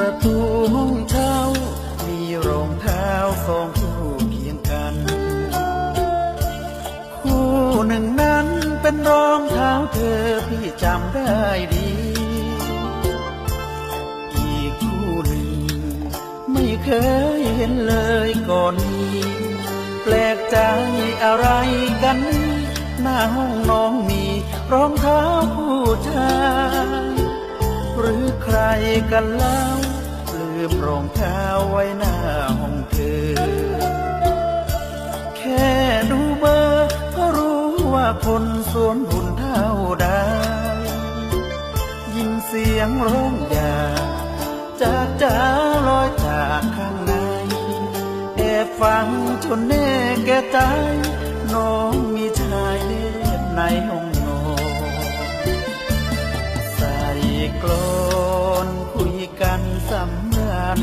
ประตูห้องเช่ามีรองเท้าสองคู่เคียงกัน คู่หนึ่งนั้นเป็นรองเท้าเธอพี่จำได้ดี อีกคู่หนึ่งไม่เคยเห็นเลยก่อนนี้แปลกใจอะไรกัน หน้าห้องน้องมีรองเท้าผู้ชาย กันเล่าลืมรองเท้าไว้หน้าห้องเธอ แค่ดูเบอร์ก็รู้ว่าคนสวนบุญเท่าใดยินเสียงร้องอยา จากจ้าลอยจากข้างในแอบฟังจนแน่แก่ใจ น้องมีชายเล็บในห้อง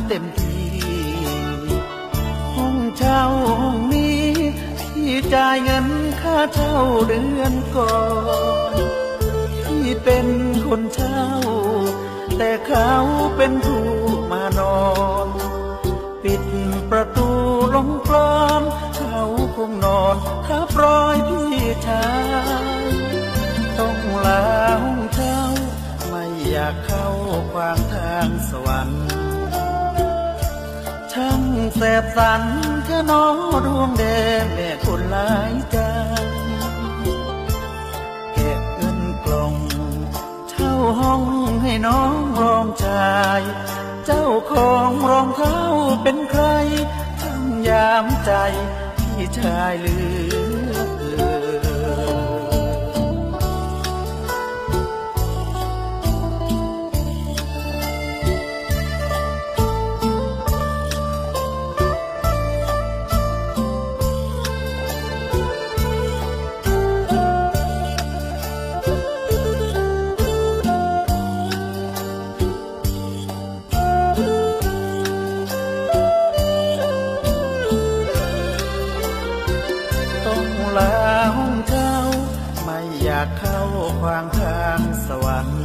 เต็มที่ห้องเช่าห้องนี้พี่จ่ายเงินค่าเช่าเดือนก่อนพี่เป็นคนเช่า แต่เขาเป็นผู้มานอน ปิดประตูลงกลอนเขาคงนอนทับรอยพี่ชายต้องลาห้องเช่าไม่อยากเข้าขวางทางสวรรค์ แสบสันแค่น้องดวงแดงแม่คนหลายใจเก็บเงินกล่องเช่าห้องให้น้องรองชาย เจ้าของรองเท้าเป็นใครทำยามใจพี่ชายลือ ลาห้องเช่าไม่อยากเข้าขวางทางสวรรค์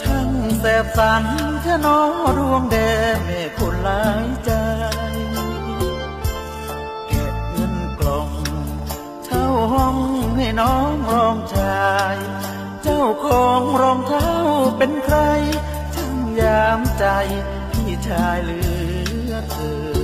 ช่างแสบสันแค่น้อดวงแดงแม่คนหลายใจเก็บเงินกล่องเช่าห้องให้น้องรองชาย เจ้าของรองเท้าเป็นใครช่างยามใจพี่ชายเหลือเกิน